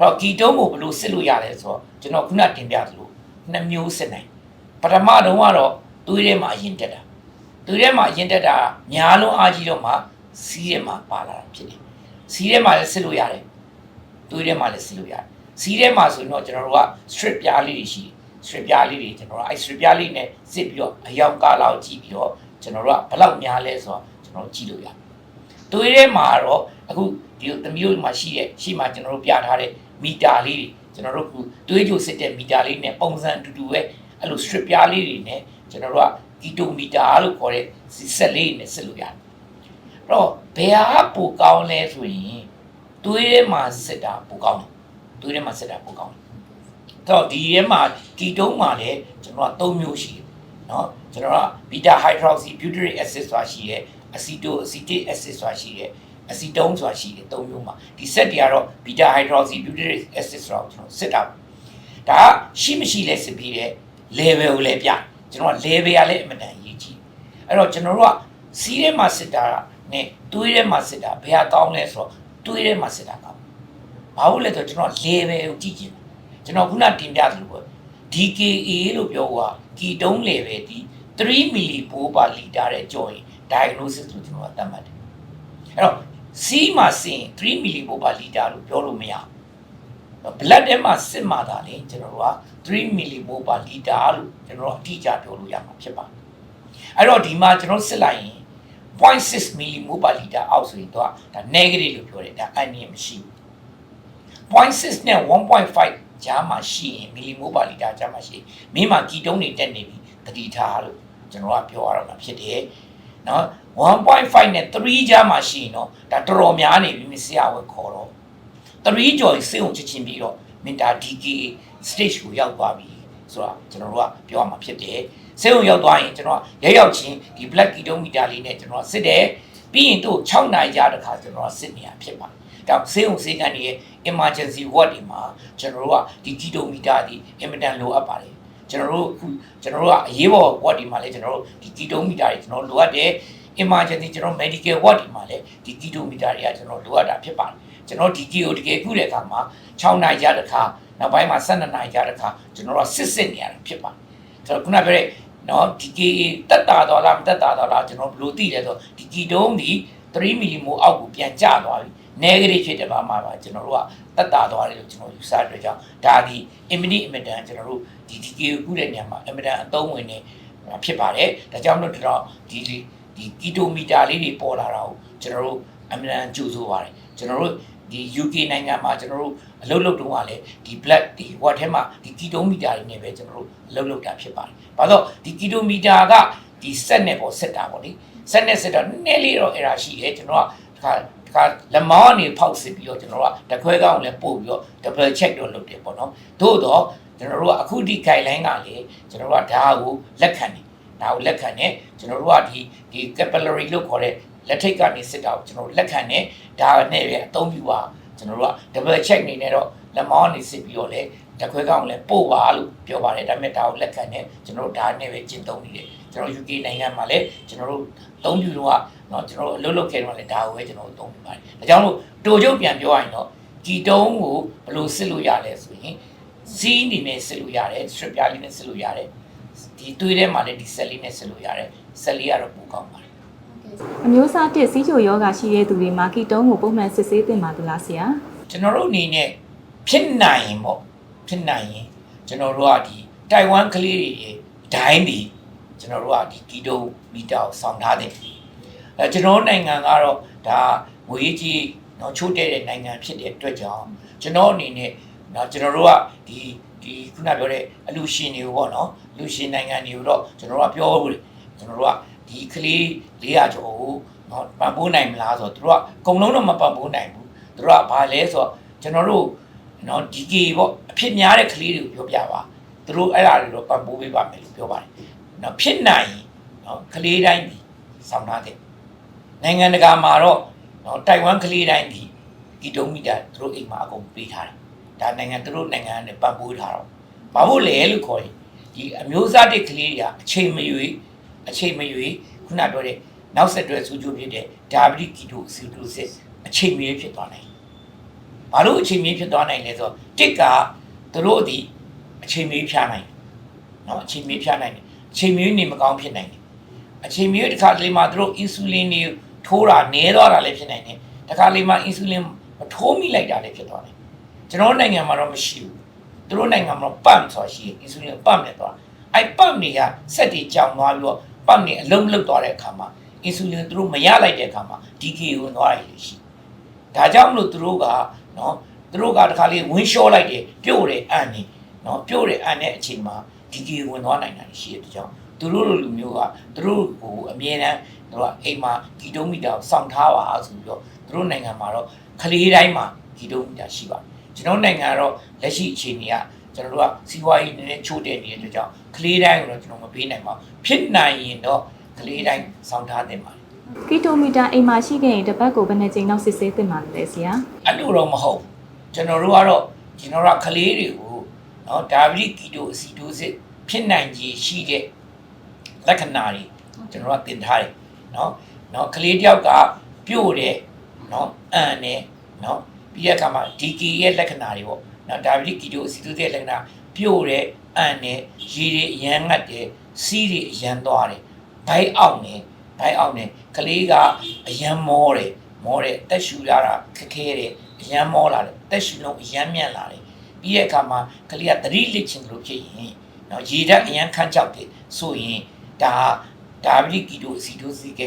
တော့ကီတုံးကိုဘယ်လိုစစ်လို့ရလဲဆိုတော့ကျွန်တော်ခုနတင်ပြသလိုနှစ်မျိုးစစ်နိုင်ပထမတုန်းကတော့သွေးထဲမှာအရင်တက်တာသွေးထဲမှာအရင်တက်တာညာလုံးအားကြီးတော့မှစီးထဲမှာပါလာတာဖြစ်တယ်စီးထဲမှာလည်းစစ်လို့ရတယ်သွေးထဲမှာလည်းစစ်လို့ရတယ်စီးထဲမှာဆိုရင်တော့ကျွန်တော်တို့က strip ပြားလေးတွေရှိတယ် strip ပြားလေးတွေကျွန်တော်တို့အဲ့ strip ပြားလေးနဲ့စစ်ပြီးတော့အယောင်ကားလောက်ကြည့်ပြီးတော့ကျွန်တော်တို့ကဘယ်လောက်များလဲဆိုတော့ကျွန်တော်တို့ကြည့်လို့ရတယ်သွေးထဲမှာတော့အခုဒီသမီးတို့မှာရှိတဲ့ရှိမှကျွန်တော်တို့ပြထားတဲ့ မီတာလေးတွေကျွန်တော်တို့ကသွေးကြိုစစ်တဲ့မီတာလေးနဲ့ပုံစံအတူတူပဲအဲ့လို strip ပြားလေးတွေနဲ့ကျွန်တော်တို့ကကီတိုမီတာလို့ခေါ်တဲ့ဆက်လေးနဲ့စစ်လို့ရတယ်အဲ့တော့ဘယ်ဟာပိုကောင်းလဲဆိုရင်သွေးထဲမှာစစ်တာပိုကောင်းတယ်သွေးထဲမှာစစ်တာပိုကောင်းတယ် တော့ဒီထဲမှာကီတုံးမှာလည်းကျွန်တော်က၃မျိုးရှိတယ်เนาะကျွန်တော်က beta hydroxy butyric acid ဆိုတာရှိတယ် aceto acetic acid ဆိုတာရှိတယ် acetone ဆိုတာရှိတယ်၃မျိုးမှာဒီ set တွေကတော့ beta hydroxy butyric acid ဆိုတာကိုကျွန်တော်စစ်တာဒါကရှိမရှိလဲစစ်ပြီးတဲ့ level ကိုလည်းပြကျွန်တော်က level ကလည်းအမှန်တန်အရေးကြီးအဲ့တော့ကျွန်တော်တို့ကစီးထဲမှာစစ်တာနဲ့သွေးထဲမှာစစ်တာဘယ်ဟာကောင်းလဲဆိုတော့သွေးထဲမှာစစ်တာကောင်းဘာလို့လဲဆိုတော့ကျွန်တော် level ကိုကြည့်ကြည့်ကျွန်တော်ခုနတင်ပြသလိုပဲ DKA လို့ပြောတာကီတုံးလေပဲဒီ3မီလီပိုးပါလီတာတဲ့ကြော်ရင် diagnosis လို့ကျွန်တော်ကသတ်မှတ်တယ်အဲ့တော့ C မှာစင်3မီလီပိုးပါလီတာလို့ပြောလို့မရဘူး blood ထဲမှာစစ်မှသာလေကျွန်တော်တို့က3မီလီပိုးပါလီတာလို့ကျွန်တော်တို့အတိအကျပြောလို့ရမှာဖြစ်ပါတယ်အဲ့တော့ဒီမှာကျွန်တော်စစ်လိုက်ရင်0.6မီလီမိုးပါလီတာအောက်ဆိုရင်တော့ဒါ negative လို့ပြောတယ်ဒါအန်နီမရှိဘူး0.6နဲ့1.5ကြားမှာရှိရင်မီလီမိုပါလီတာကြားမှာရှိရင်မင်းမှာကီတုံးတွေတက်နေပြီတတိထားလို့ကျွန်တော်ကပြောရတော့မှာဖြစ်တယ် နော်1.5နဲ့3ကြားမှာရှိရင်တော့ဒါတော်တော်များနေပြီမဆရာဝယ်ခေါ်တော့3ကျော်စေုံချချင်းပြီးတော့မင်တာ DKA stage ကိုရောက်သွားပြီဆိုတာကျွန်တော်တို့ကပြောရမှာဖြစ်တယ်စေုံရောက်သွားရင်ကျွန်တော်ကရောက်ရောက်ချင်းဒီ black ketometer လေးနဲ့ကျွန်တော်ကစစ်တယ်ပြီးရင်သူ့6နိုင်ကြတဲ့ခါကျွန်တော်ကစစ်နေရဖြစ်ပါတယ်ဒါဆေးုံဆေးကန်တွေရဲ့ emergency ward တွေမှာကျွန်တော်တို့ကဒီကီတိုမီတာဒီအင်မတန်လိုအပ်ပါတယ် ကျွန်တော်တို့အခုကျွန်တော်တို့ကအရေးပေါ် ward တွေမှာလည်းကျွန်တော်တို့ဒီကီတိုမီတာတွေကျွန်တော်လိုအပ်တယ် emergency ကျွန်တော် medical ward တွေမှာလည်းဒီကီတိုမီတာတွေကကျွန်တော်လိုအပ်တာဖြစ်ပါတယ်ကျွန်တော်ဒီကီကိုတကယ်ခုတဲ့အခါမှာ6နိုင်ကြတဲ့ခါနောက်ပိုင်းမှာ12နိုင်ကြတဲ့ခါကျွန်တော်တို့စစ်စစ်နေရတာဖြစ်ပါတယ်ဆိုတော့ခုနပြောတဲ့နော်ဒီကီတက်တာတော့လားမတက်တာတော့လားကျွန်တော်ဘယ်လိုသိလဲဆိုဒီကီတုံးဒီ3မီလီမိုအောက်ကိုပြန်ကျသွားပြီ negative ဖြစ်တယ်ပါမှာပါကျွန်တော်တို့ကတက်တာသွားတယ်လို့ကျွန်တော်ယူဆတဲ့အတွက်ကြောင့်ဒါဒီ immediate emission ကျွန်တော်တို့ဒီ DK ကိုကုတဲ့နေရာမှာ emission အသုံးဝင်နေဖြစ်ပါတယ်ဒါကြောင့်မလို့တော့ဒီဒီ ketometer လေးတွေပေါ်လာတာကိုကျွန်တော်တို့အမှန်ကြိုးဆိုပါတယ်ကျွန်တော်တို့ဒီ UK နိုင်ငံမှာကျွန်တော်တို့အလုပ်လုပ်တုန်းကလည်းဒီ black ဒီ what ထဲမှာဒီ ketometer တွေနဲ့ပဲကျွန်တော်တို့အလုပ်လုပ်တာဖြစ်ပါတယ်။ဘာလို့ဒီ ketometer ကဒီ set နဲ့ပေါ်ဆက်တာပေါ့လေ။ set နဲ့ဆက်တော့နည်းနည်းလေးတော့ error ရှိတယ်ကျွန်တော်ကတ ခါတခါလက်မောင်းကနေဖောက်စစ်ပြီးတော့ကျွန်တော်တို့ကတခွဲကောင်းလည်းပို့ပြီးတော့ double check တော့လုပ်တယ်ပေါ့နော်။သို့တော့ကျွန်တော်တို့ကအခုဒီ guideline ကလေကျွန်တော်တို့ကဒါကိုလက်ခံတယ်။ဒါကိုလက်ခံတယ်ကျွန်တော်တို့ကဒီဒီ capillary လို့ခေါ်တဲ့လက်ထိတ်ကနေစစ်တာကိုကျွန်တော်တို့လက်ခံတယ်ဒါနဲ့ပဲအသုံးပြုပါကျွန်တော်တို့က double check နေနဲ့တော့လက်မောင်းနေစစ်ပြီးတော့လေတခွဲကောင်းလည်းပို့ပါလို့ပြောပါတယ်ဒါပေမဲ့ဒါကိုလက်ခံတယ်ကျွန်တော်တို့ဒါနဲ့ပဲကျင့်သုံးနေတယ် ကျွန်တော် UK နိုင်ငံမှာလည်းကျွန်တော်တို့သုံးပြုတော့เนาะကျွန်တော်တို့အလုပ်လုပ်ခဲ့တော့လည်းဒါကိုပဲကျွန်တော်တို့သုံးပြပါတယ်ဒါကြောင့်မို့တိုချုပ်ပြန်ပြောရရင်တော့ဒီတုံးကိုဘယ်လိုစစ်လို့ရလဲဆိုရင်စီးအနေနဲ့စစ်လို့ရတယ် strip ပြားလေးနဲ့စစ်လို့ရတယ်ဒီသွေးထဲမှာလည်းဒီဆက်လေးနဲ့စစ်လို့ရတယ်ဆက်လေးကတော့ပိုကောင်းပါတယ် အမျိုးအစားတစ်စီးချိုယောဂရှိတဲ့သူတွေမှာကီတုံးကိုပုံမှန်စစ်ဆေးသင့်ပါသလားဆရာ ကျွန်တော်တို့အနေနဲ့ဖြစ်နိုင်ရင်ပေါ့ဖြစ်နိုင်ရင်ကျွန်တော်တို့ကဒီတိုင်ဝမ်ကလေးတွေဒိုင်းပြီး ကျွန်တော်တို့ကဒီကီတိုမီတာကိုစောင့်ထားတယ်အဲကျွန်တော်တို့နိုင်ငံကတော့ဒါငွေကြီးတော့ချိုးတဲ့တဲ့နိုင်ငံဖြစ်တဲ့အတွက်ကြောင့်ကျွန်တော်အနေနဲ့တော့ကျွန်တော်တို့ကဒီဒီခုနပြောတဲ့အလူရှင်တွေကိုပေါ့နော်လူရှင်နိုင်ငံတွေကိုတော့ကျွန်တော်တို့ကပြောဘူးလေကျွန်တော်တို့ကဒီကလေး400ကျော်ကိုနော်ပံ့ပိုးနိုင်မလားဆိုတော့သူတို့ကအကုန်လုံးတော့မပံ့ပိုးနိုင်ဘူးသူတို့ကဘာလဲဆိုတော့ကျွန်တော်တို့နော်ဒီကေပေါ့အဖြစ်များတဲ့ကလေးတွေကိုပြောပြပါသူတို့အဲ့ဒါတွေတော့ပံ့ပိုးပေးပါမယ်လို့ပြောပါတယ် နော်ဖြစ်နိုင်ရင်နော်ကလေးတိုင်းဒီစောင့်ထားတဲ့နိုင်ငံတကာမှာတော့နော်တိုင်ဝမ်ကလေးတိုင်းဒီကီတိုမီတာသူတို့အိမ်မှာအကုန်ပေးထားတယ်ဒါနိုင်ငံသူတို့နိုင်ငံနဲ့ပံ့ပိုးထားတော့ဘာလို့လဲလို့ခေါ်ရင်ဒီအမျိုးအစားတဲ့ကလေးတွေကအချိန်မရွေးအချိန်မရွေးခုနပြောတဲ့နောက်ဆက်တွဲဆူချိုဖြစ်တဲ့ဒါဗတိကီတိုစီတိုစစ်အချိန်မရွေးဖြစ်သွားနိုင်ဘာလို့အချိန်မီဖြစ်သွားနိုင်လဲဆိုတော့တစ်ကသူတို့ဒီအချိန်မီဖြားနိုင်တယ်နော်အချိန်မီဖြားနိုင်တယ်အ ချိန်မီနေမကောင်းဖြစ်နိုင်တယ်အချိန်မီတစ်ခါတလေမှာသူတို့အင်ဆူလင်တွေထိုးတာနည်းသွားတာလည်းဖြစ်နိုင်တယ်တစ်ခါလေမှာအင်ဆူလင်မထိုးမိလိုက်တာလည်းဖြစ်သွားတယ်ကျွန်တော်တို့နိုင်ငံမှာတော့မရှိဘူးသူတို့နိုင်ငံမှာတော့ပတ်ဆိုတာရှိတယ်အင်ဆူလင်ပတ်နေသွားအဲ့ပတ်တွေကစက်တွေကြောင်သွားပြီးတော့ပတ်နေအလုံးမလုတ်သွားတဲ့အခါမှာအင်ဆူလင်သူတို့မရလိုက်တဲ့အခါမှာ DK ဝင်သွားတယ်ရှိတယ်ဒါကြောင့်မလို့သူတို့ကနော်သူတို့ကတခါလေးဝင်းလျှော့လိုက်တယ်ပြုတ်တယ်အန်နေနော်ပြုတ်တယ်အန်တဲ့အချိန်မှာ ဒီကြီးဝင်သွားနိုင်တာရှိတဲ့ကြောင့်သူတို့လိုလူမျိုးကသူတို့ဟိုအမြဲတမ်းသူတို့ကအိမ်မှာကီတိုမီတာကိုစောင့်ထားပါဆိုပြီးတော့သူတို့နိုင်ငံမှာတော့ကလေးတိုင်းမှာကီတိုမီတာရှိပါတယ်ကျွန်တော်နိုင်ငံကတော့လက်ရှိအခြေအနေကကျွန်တော်တို့ကစီးပွားရေးနည်းနည်းချိုးတဲ့နေတဲ့အတွက်ကြောင့်ကလေးတိုင်းကိုတော့ကျွန်တော်မပေးနိုင်ပါဘူးဖြစ်နိုင်ရင်တော့ကလေးတိုင်းစောင့်ထားတင်ပါတယ်ကီတိုမီတာအိမ်မှာရှိခဲ့ရင်တစ်ပတ်ကိုဘယ်နှကြိမ်လောက်စစ်ဆေးသင့်ပါလဲဆရာအဲ့လိုတော့မဟုတ်ဘူးကျွန်တော်တို့ကတော့ကျွန်တော်တို့ကကလေးတွေကို နော်ဒါဗိကီတိုအစီတိုးစစ်ဖြစ်နိုင်ကြီးရှိတဲ့လက္ခဏာတွေကျွန်တော်တို့ကသင်ထားတယ်နော်နော်ကလေးတယောက်ကပြို့တယ်နော်အန်တယ်နော်ပြီးတဲ့အခါမှာဒီကီရဲ့လက္ခဏာတွေပေါ့နော်ဒါဗိကီတိုအစီတိုးစစ်လက္ခဏာပြို့တယ်အန်တယ်ရေတွေအရန်ငတ်တယ်စီးတွေအရန်သွားတယ်ဘိုက်အောင်တယ်ဘိုက်အောင်တယ်ကလေးကအရန်မောတယ်မောတယ်တက်ရှူလာတာခက်ခဲတယ်အရန်မောလာတယ်တက်ရှူလုံးအရန်မြန့်လာတယ် ပြီးတဲ့အခါမှာကလေးကသတိလစ်ချင်လို့ဖြစ်ရင်နော်ရေဓာတ်အရန်ခန့်ချောက်တယ်ဆိုရင်ဒါဒါဗိကီတိုစီတိုစီက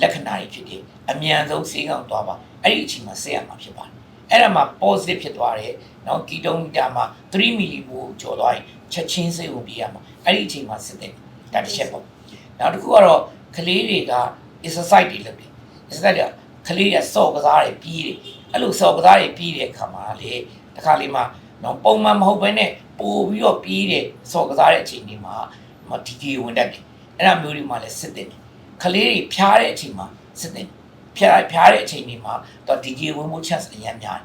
လက္ခဏာတွေဖြစ်တယ်အမြန်ဆုံးဆေးကောင်သွားပါအဲ့ဒီအချိန်မှာဆေးရမှာဖြစ်ပါတယ်အဲ့ဒါမှာ positive ဖြစ်သွားတယ်နော်ကီတိုမီတာမှာ3မီလီမိုကျော်သွားရင်ချက်ချင်းဆေးကိုပြရမှာအဲ့ဒီအချိန်မှာစစ်တယ်ဒါတစ်ချက်ပေါ့နောက်တစ်ခုကတော့ကလေးတွေက exercise တွေလုပ်တယ် exercise တွေကကလေးတွေကစော့ကစားတွေပြီးတယ်အဲ့လိုစော်ကစားတွေပြီးတဲ့အခါမှာလေတခါလေးမှာ တော့ပုံမှန်မဟုတ်ဘဲနဲ့ပို့ပြီးတော့ပြီးတဲ့စော်ကစားတဲ့အချိန်ဒီမှာမဒီကီဝင်တတ်တယ်အဲ့ဒါမျိုးတွေမှာလည်းစစ်တယ်ခလေးတွေဖြားတဲ့အချိန်မှာစစ်တယ်ဖြားဖြားတဲ့အချိန်ဒီမှာတော့ဒီကီဝင်မှု chance အများများတယ်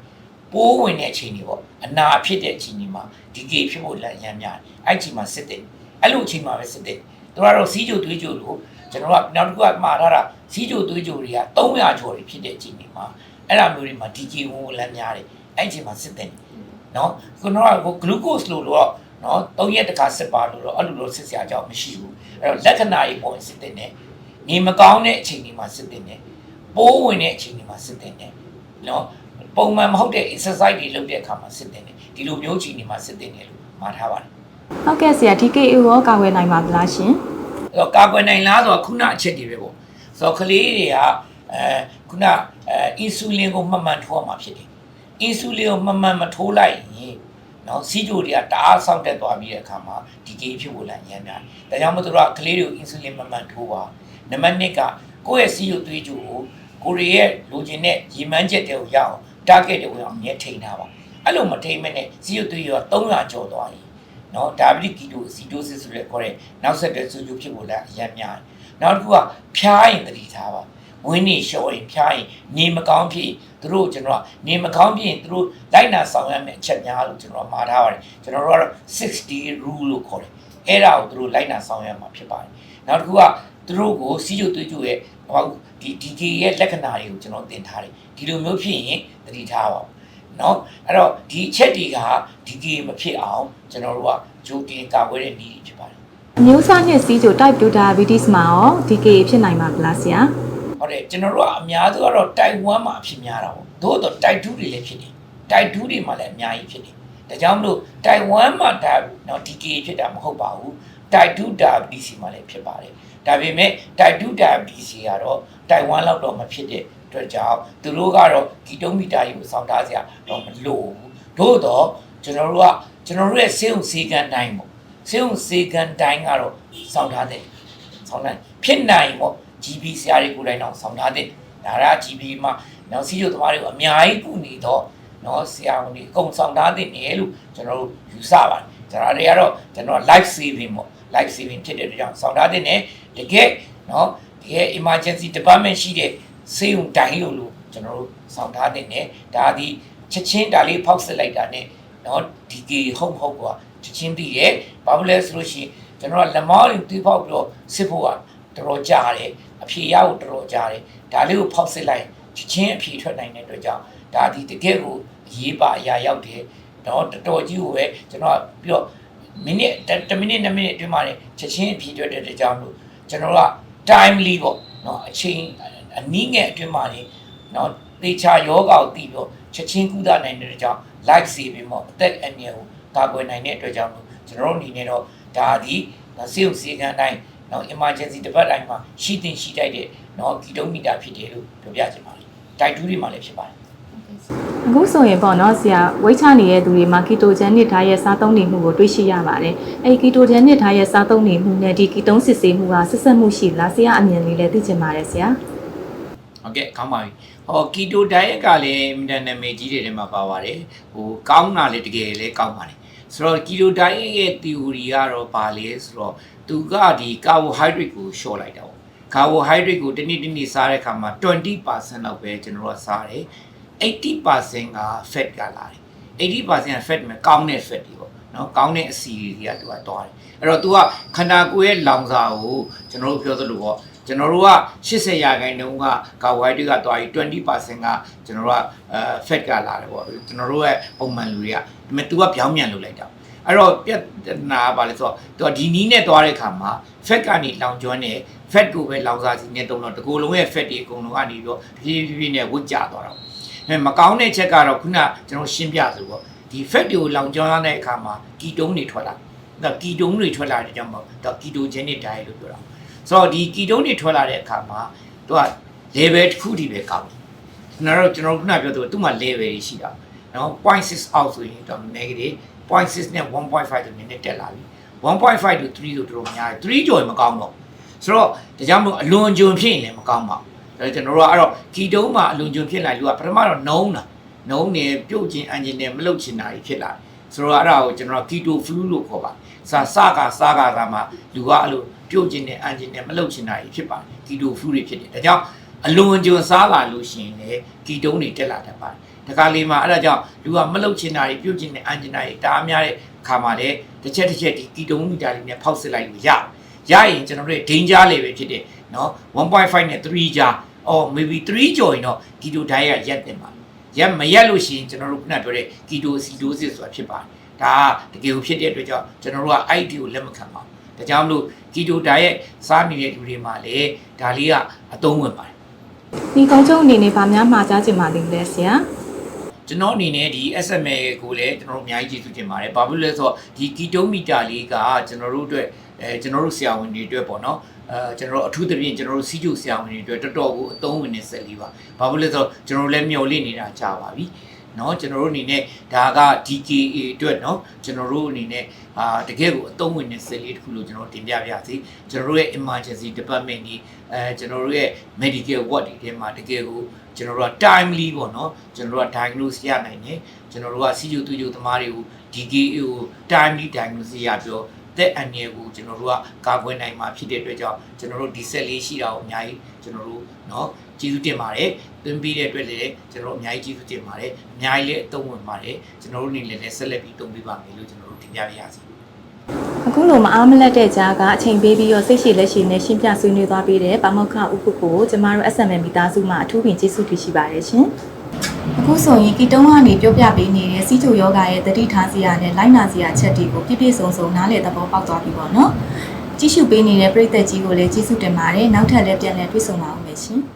ပိုးဝင်တဲ့အချိန်တွေပေါ့အနာဖြစ်တဲ့အချိန်ဒီမှာဒီကီဖြစ်ဖို့လည်းအများများတယ်အဲ့အချိန်မှာစစ်တယ်အဲ့လိုအချိန်မှာပဲစစ်တယ်သူကတော့စီးကြိုတွေးကြိုလို့ကျွန်တော်ကနောက်တစ်ခုကမှားထားတာစီးကြိုတွေးကြိုတွေက300ကျော်တွေဖြစ်တဲ့အချိန်ဒီမှာအဲ့ဒါမျိုးတွေမှာ DJ ဝင်ဝင်လမ်းများတယ်အဲ့ဒီအချိန်မှာစစ်တယ် နော်ခုနကဟို glucose လို့တော့နော်၃ရက်တခါစစ်ပါလို့တော့အဲ့လိုလိုစစ်စရာအကြောင်းမရှိဘူးအဲ့တော့လက္ခဏာတွေပေါ်စစ်တယ်နဲ့နေမကောင်းတဲ့အချိန်တွေမှာစစ်တယ်နဲ့ပိုးဝင်တဲ့အချိန်တွေမှာစစ်တယ်နဲ့နော်ပုံမှန်မဟုတ်တဲ့ exercise တွေလုပ်တဲ့အခါမှာစစ်တယ်နဲ့ဒီလိုမျိုးအချိန်တွေမှာစစ်တယ်နဲ့လို့မှာထားပါတယ်ဟုတ်ကဲ့ဆရာ DKA ရောကာဝယ်နိုင်ပါသလားရှင်အဲ့တော့ကာကွယ်နိုင်လားဆိုတော့ခုနအချက်တွေပဲပေါ့ဆိုတော့ကလေးတွေကအဲခုနအဲအင်ဆူလင်ကိုမှန်မှန်ထိုးရမှာဖြစ်တယ် အင်ဆူလင်ကိုမှန်မှန်မထိုးလိုက်ရင်နော်စီဂျိုတွေကတအားဆောက်တက်သွားပြီးတဲ့အခါမှာဒီကေဖြစ်ဖို့လည်းအများများတယ်ဒါကြောင့်မို့သူတို့ကကလေးတွေကိုအင်ဆူလင်မှန်မှန်ထိုးပါနံပါတ်1ကကိုယ့်ရဲ့စီဂျိုသွေးကြိုကိုကိုရီရဲ့လိုချင်တဲ့ရည်မှန်းချက်တွေကိုရအောင် target တွေကိုရအောင်မြဲထိန်ထားပါအဲ့လိုမထိန်မနဲ့စီဂျိုသွေးရော300ကျော်သွားရင်နော်ဒါဗိကီတိုစီတိုစစ်ဆိုတဲ့ခေါ်တဲ့နောက်ဆက်တွဲဆူဂျူဖြစ်ဖို့လည်းအများများတယ်နောက်တစ်ခုကဖျားရင်တတိထားပါ ဝင်းနေလျှော်ရင်ဖျားရင်နေမကောင်းဖြစ်သူတို့ကျွန်တော်ကနေမကောင်းဖြစ်ရင်သူတို့လိုက်နာဆောင်ရမယ့်အချက်များလို့ကျွန်တော်မှားထားပါတယ်ကျွန်တော်တို့ကတော့60 rule လို့ခေါ်တယ်အဲ့ဒါကိုသူတို့လိုက်နာဆောင်ရမှာဖြစ်ပါတယ်နောက်တစ်ခုကသူတို့ကိုစီးကျုပ်သွေးကျုပ်ရဲ့ဟိုဒီဒီဒီရဲ့လက္ခဏာတွေကိုကျွန်တော်သင်ထားတယ်ဒီလိုမျိုးဖြစ်ရင်တတိထားပါနော်အဲ့တော့ဒီအချက်တွေကဒီဒီမဖြစ်အောင်ကျွန်တော်တို့ကဂျိုတင်ကာကွယ်တဲ့နည်းဖြစ်ပါတယ်အမျိုးအစားနဲ့စီးချို type 2 diabetes မှာရော DKA ဖြစ်နိုင်ပါသလားဆရာ ဟုတ်တယ်ကျွန်တော်တို့ကအများစုကတော့ type 1မှာအဖြစ်များတာပေါ့သို့တော့ type 2တွေလည်းဖြစ်တယ် type 2တွေမှာလည်းအများကြီးဖြစ်တယ်ဒါကြောင့်မလို့ type 1မှာဒါနော် DKA ဖြစ်တာမဟုတ်ပါဘူး type 2 diabetes မှာလည်းဖြစ်ပါတယ်ဒါပေမဲ့ type 2 diabetes ကတော့ type 1လောက်တော့မဖြစ်တဲ့အတွက်ကြောင့်သူတို့ကတော့ကီတိုမီတာကြီးကိုစောင့်ထားစရာတော့မလိုဘူးသို့တော့ကျွန်တော်တို့ကကျွန်တော်တို့ရဲ့ဆေးုံဆေးကန်တိုင်းပေါ့ဆေးုံဆေးကန်တိုင်းကတော့စောင့်ထားတဲ့ဆောင်းနိုင်ဖြစ်နိုင်ပေါ့ GB ဆရာတွေကိုယ်တိုင်တော့ဆောင်းထားတဲ့ဒါရ GB မှာနော်စီးရုပ်သမားတွေကိုအများကြီးကုနေတော့နော်ဆရာဝန်တွေအကုန်ဆောင်းထားတဲ့နေလို့ကျွန်တော်တို့ယူဆပါတယ်ကျွန်တော်တွေကတော့ကျွန်တော် life saving ပေါ့ life saving ဖြစ်တဲ့အတွက်ကြောင့်ဆောင်းထားတဲ့နေတကယ်နော်တကယ် emergency department ရှိတဲ့ဆေးရုံတိုင်းလို့လို့ကျွန်တော်တို့ဆောင်းထားတဲ့နေဒါဒီချက်ချင်းဒါလေးဖောက်စစ်လိုက်တာနဲ့နော်ဒီကေဟုတ်ဟုတ်ကွာချက်ချင်းသိရဲ့ဘာလို့လဲဆိုလို့ရှိရင်ကျွန်တော်ကလက်မောင်းတွေတီးဖောက်ပြီးတော့စစ်ဖို့ကတော်တော်ကြားတယ် အဖြေရဖို့တော်တော်ကြားတယ်ဒါလေးကိုဖောက်စစ်လိုက်ရင်ချက်ချင်းအဖြေထွက်နိုင်တဲ့အတွက်ကြောင့်ဒါဒီတကယ်ကိုအရေးပါအရာရောက်တယ်တော့တော်တော်ကြီးကိုပဲကျွန်တော်ကပြီးတော့မိနစ်1မိနစ်2မိနစ်အတွင်းမှာလည်းချက်ချင်းအဖြေတွေ့တဲ့ကြောင်းလို့ကျွန်တော်က timely ပေါ့နော်အချိန်အနည်းငယ်အတွင်းမှာနေနော်တေချာယောဂါကိုတည်ပြီးတော့ချက်ချင်းကုသနိုင်တဲ့ကြောင်း life saving ပေါ့အသက်အန္တရာယ်ကိုကာကွယ်နိုင်တဲ့အတွက်ကြောင့်လို့ကျွန်တော်တို့အနေနဲ့တော့ဒါဒီစေုပ်စီကံတိုင်း နော် emergency တစ်ပတ်တိုင်းမှာရှိတင်ရှိတိုက်တဲ့နော်ကီလိုမီတာဖြစ်တယ်လို့ပြောပြချင်ပါတယ်တိုက်တူးတွေမှာလည်းဖြစ်ပါတယ်အခုဆိုရင်ပေါ့နော်ဆရာဝိတ်ချနေတဲ့သူတွေမှာကီတိုဂျန်နစ်ဓာတ်ရဲ့စားသုံးနေမှုကိုတွေ့ရှိရပါတယ်။အဲဒီကီတိုဂျန်နစ်ဓာတ်ရဲ့စားသုံးနေမှုနဲ့ဒီကီတုံးစစ်ဆေးမှုကဆက်ဆက်မှုရှိလားဆရာအမြင်လေးလည်းသိချင်ပါတယ်ဆရာဟုတ်ကဲ့ကောင်းပါပြီဟောကီတိုဒိုင်ရက်ကလည်းအင်တာနက်မေကြီးတွေထဲမှာပါပါတယ်ဟိုကောင်းတာလည်းတကယ်လည်းကောင်းပါတယ်ဆိုတော့ကီတိုဒိုင်ရက်ရဲ့ theory ကတော့ဘာလဲဆိုတော့ သူကဒီကာဘိုဟိုက်ဒရိတ်ကိုရှော့လိုက်တာပေါ့ကာဘိုဟိုက်ဒရိတ်ကိုတစ်နေ့တစ်နေ့စားတဲ့အခါမှာ20%လောက်ပဲကျွန်တော်တို့ကစားတယ်80%က fat ကလာတယ်80%က fat မှာကောင်းတဲ့ fat တွေပေါ့နော်ကောင်းတဲ့အဆီတွေကသူကသွားတယ်အဲ့တော့ तू ကခန္ဓာကိုယ်ရဲ့လောင်စာကိုကျွန်တော်တို့ပြောသလိုပေါ့ကျွန်တော်တို့က80ရာခိုင်နှုန်းကကာဝိုက်ဒရိတ်ကသွားပြီး20%ကကျွန်တော်တို့ကအဲ fat ကလာတယ်ပေါ့ကျွန်တော်တို့ရဲ့ပုံမှန်လူတွေကဒါပေမဲ့ तू ကပြောင်းပြန်လုပ်လိုက်တာ အဲ့တော့ပြဿနာကဘာလဲဆိုတော့ तू ကဒီနီးနဲ့သွားတဲ့ခါမှာ fat ကနေလောင်ကျွမ်းတယ် fat ကိုပဲလောင်စာစီနဲ့တုံးတော့တကူလုံးရဲ့ fat တွေအကုန်လုံးကနေပြီးတော့ဖြည်းဖြည်းဖြည်းနဲ့ဝတ်ကြသွားတော့အဲမကောင်းတဲ့ချက်ကတော့ခုနကျွန်တော်ရှင်းပြသလိုပေါ့ဒီ fat တွေကိုလောင်ကျွမ်းရတဲ့အခါမှာကီတုံးတွေထွက်လာဒါကီတုံးတွေထွက်လာတဲ့ကြောင့်မို့ဒါကီတိုဂျင်နစ်ဒိုင်လို့ပြောတာဆိုတော့ဒီကီတုံးတွေထွက်လာတဲ့အခါမှာသူက level တစ်ခုတည်းပဲကောင်းတယ်ကျွန်တော်တို့ကျွန်တော်ခုနပြောသလိုသူ့မှာ level တွေရှိတာနော်0.6အောက်ဆိုရင်တော့ negative 0.6နဲ့1.5ဆိုနည်းနည်းတက်လာပြီ1.5 to 3ဆိုတော်တော်များတယ်3ကျော်ရင်မကောင်းတော့ဆိုတော့ဒါကြောင့်မို့အလွန်ကျွံဖြစ်ရင်လည်းမကောင်းပါဘူးဒါကျွန်တော်တို့ကအဲ့တော့ကီတုံးမှာအလွန်ကျွံဖြစ်လာလူကပထမတော့နှုံးတာနှုံးနေပြုတ်ခြင်းအန်ဂျင်နဲ့မလုတ်ချင်တာကြီးဖြစ်လာတယ်ဆိုတော့အဲ့ဒါကိုကျွန်တော်ကီတိုဖလူးလို့ခေါ်ပါစာစကာစားကာသာမှာလူကအဲ့လိုပြုတ်ခြင်းနဲ့အန်ဂျင်နဲ့မလုတ်ချင်တာကြီးဖြစ်ပါတယ်ကီတိုဖလူးတွေဖြစ်တယ်ဒါကြောင့်အလွန်ကျွံစားလာလို့ရှိရင်လေကီတုံးတွေတက်လာတတ်ပါတယ် တခါလေးမှာအဲ့ဒါကြောင့်လူကမလုတ်ချင်တာကြီးပြုတ်ခြင်းနဲ့အန်ဂျင်နာကြီးတအားများတဲ့ခါမှာလေတစ်ချက်တစ်ချက်ဒီကီတုံးမီတာလေးနဲ့ဖောက်စစ်လိုက်လို့ရရရင်ကျွန်တော်တို့ danger level ဖြစ်တဲ့နော်1.5နဲ့3ကြားအော် maybe 3ကျော်ရင်တော့ကီတိုဒိုင်ကရက်တင်ပါရက်မရက်လို့ရှိရင်ကျွန်တော်တို့ခုနပြောတဲ့ကီတိုစီဒိုစစ်ဆိုတာဖြစ်ပါတယ်ဒါကတကယ်ကိုဖြစ်တဲ့အတွက်ကြောင့်ကျွန်တော်တို့က ID ကိုလက်မခံပါဘူးဒါကြောင့်မလို့ကီတိုဒိုင်ရဲ့စားနေတဲ့လူတွေမှာလေဒါလေးကအသုံးဝင်ပါတယ်ဒီကောင်းချုံအနေနဲ့ဗာများမှာကြားချင်ပါလိမ့်မယ်ဆရာ ကျွန်တော်အနေနဲ့ဒီ SMA ကိုလည်းကျွန်တော်တို့အများကြီးကျေးဇူးတင်ပါတယ်။ဘာဖြစ်လို့လဲဆိုတော့ဒီကီတိုမီတာလေးကကျွန်တော်တို့အတွက်အဲကျွန်တော်တို့ဆရာဝန်တွေအတွက်ပေါ့နော်အဲကျွန်တော်တို့အထူးသဖြင့်ကျွန်တော်တို့စီးကျူဆရာဝန်တွေအတွက်တော်တော်ကိုအသုံးဝင်တဲ့ဆက်လေးပါ။ဘာဖြစ်လို့လဲဆိုတော့ကျွန်တော်တို့လည်းမျှော်လင့်နေတာကြာပါပြီ။ နော်ကျွန်တော်တို့အနေနဲ့ဒါက DKA အတွက်နော်ကျွန်တော်တို့အနေနဲ့အာတကယ်ကိုအသုံးဝင်တဲ့ဆက်လေးတစ်ခုလို့ကျွန်တော်တင်ပြပါရစေကျွန်တော်တို့ရဲ့ emergency department ကြီးအဲကျွန်တော်တို့ရဲ့ medical ward တွေထဲမှာတကယ်ကိုကျွန်တော်တို့က timely ပေါ့နော်ကျွန်တော်တို့က diagnose ရနိုင်တယ်ကျွန်တော်တို့ကစီဂျူတူဂျူသမားတွေကို DKA ကို timely diagnose ရပြီးတော့သက်အန္တရာယ်ကိုကျွန်တော်တို့ကကာကွယ်နိုင်မှာဖြစ်တဲ့အတွက်ကြောင့်ကျွန်တော်တို့ဒီဆက်လေးရှိတာကိုအများကြီးကျွန်တော်တို့เนาะ ကျေးဇူးတင်ပါတယ်သင်ပေးတဲ့အတွက်လည်းကျွန်တော်တို့အများကြီးကျေးဇူးတင်ပါတယ်အများကြီးလည်းအသုံးဝင်ပါတယ်ကျွန်တော်တို့အနေနဲ့လည်းဆက်လက်ပြီးသုံးပေးပါမယ်လို့ကျွန်တော်တို့တင်ပြပါရစေအခုလိုမအားမလက်တဲ့ကြားကအချိန်ပေးပြီးတော့စိတ်ရှိလက်ရှိနဲ့ရှင်းပြဆွေးနွေးသွားပေးတဲ့ပါမောက္ခဥပုပ်ကိုကျမတို့ SMM မိသားစုမှအထူးပင်ကျေးဇူးတင်ရှိပါတယ်ရှင်အခုဆိုရင်ကီတုံးကနေပြောပြပေးနေတဲ့စီးချိုယောဂရဲ့တတိထားစီရနဲ့လိုက်နာစီရချက်တွေကိုပြည့်ပြည့်စုံစုံနားလည်သဘောပေါက်သွားပြီပေါ့နော်ကြည့်ရှုပေးနေတဲ့ပရိသတ်ကြီးကိုလည်းကျေးဇူးတင်ပါတယ်နောက်ထပ်လည်းပြန်လည်တွေ့ဆုံပါဦးမယ်ရှင်